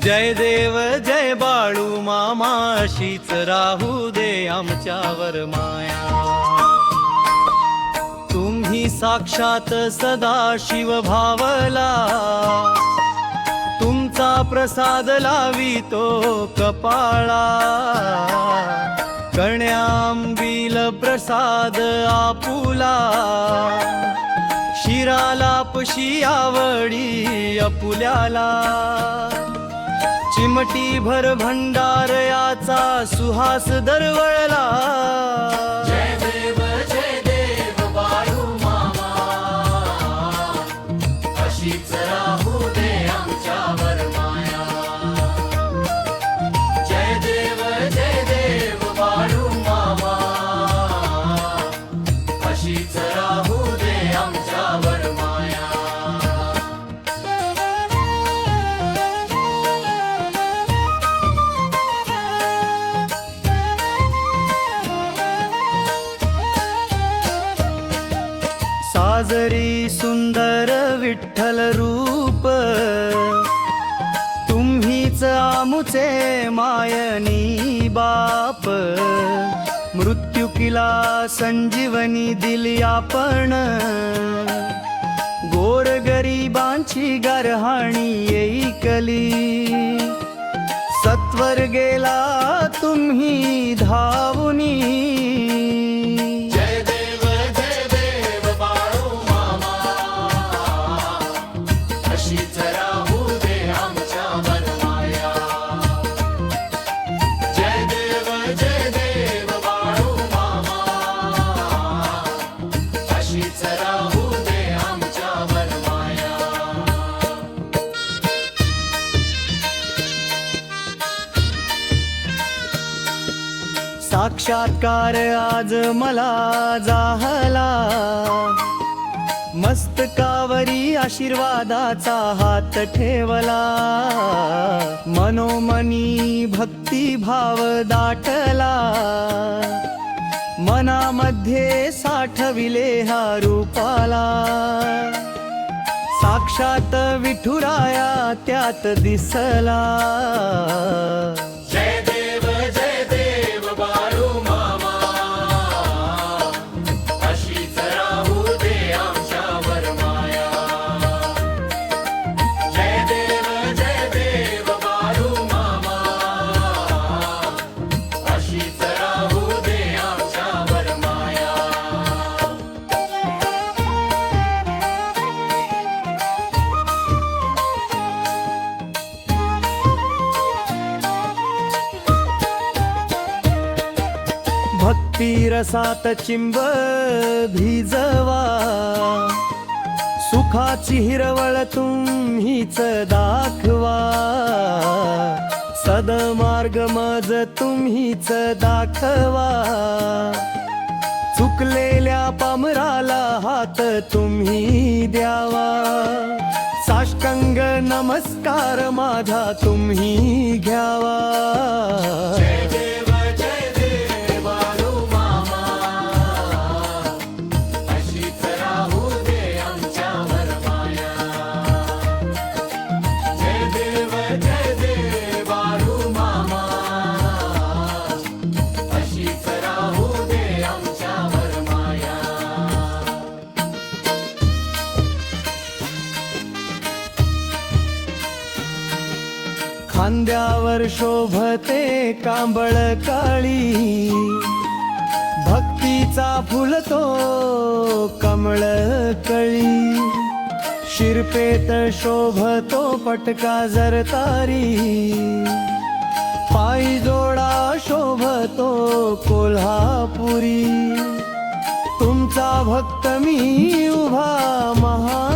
जय देव जय बाळू मामा अशीच राहू दे आमच्यावर माया. तुम्ही साक्षात सदा शिव भावला. तुमचा प्रसाद लावितो कपाळा. कण्याआंबील प्रसाद आपुला. शिराला पशी आवडी अपुल्याला चिमटी भर भंडार याचा सुहास दरवळला. सादरी सुंदर विठ्ठल रूप तुम्हीच आमुचे मायनी बाप. मृत्यू किला संजीवनी दिली आपण. गोर गरिबांची गारहाणी येईकली सत्वर गेला तुम्ही धाव. साक्षात्कार आज मला जाहला. मस्तकावरी आशीर्वादाचा हात ठेवला. मनोमनी भक्तिभाव दाटला. मनामध्ये साठविले हा रूपाला. साक्षात विठुराया त्यात दिसला. रसात चिंब भिजवा. सुखाची हिरवळ तुम्हीच दाखवा. सदमार्ग मज तुम्हीच दाखवा. चुकलेल्या पामराला हात तुम्ही द्यावा. साष्टांग नमस्कार माझा तुम्ही घ्यावा. खांद्यावर शोभते कांबळ काळी. भक्तीचा फुलतो कमळ कळी. शिरपेत शोभतो पटका जरतारी पायी जोडा शोभतो कोल्हापुरी. तुमचा भक्त मी उभा महा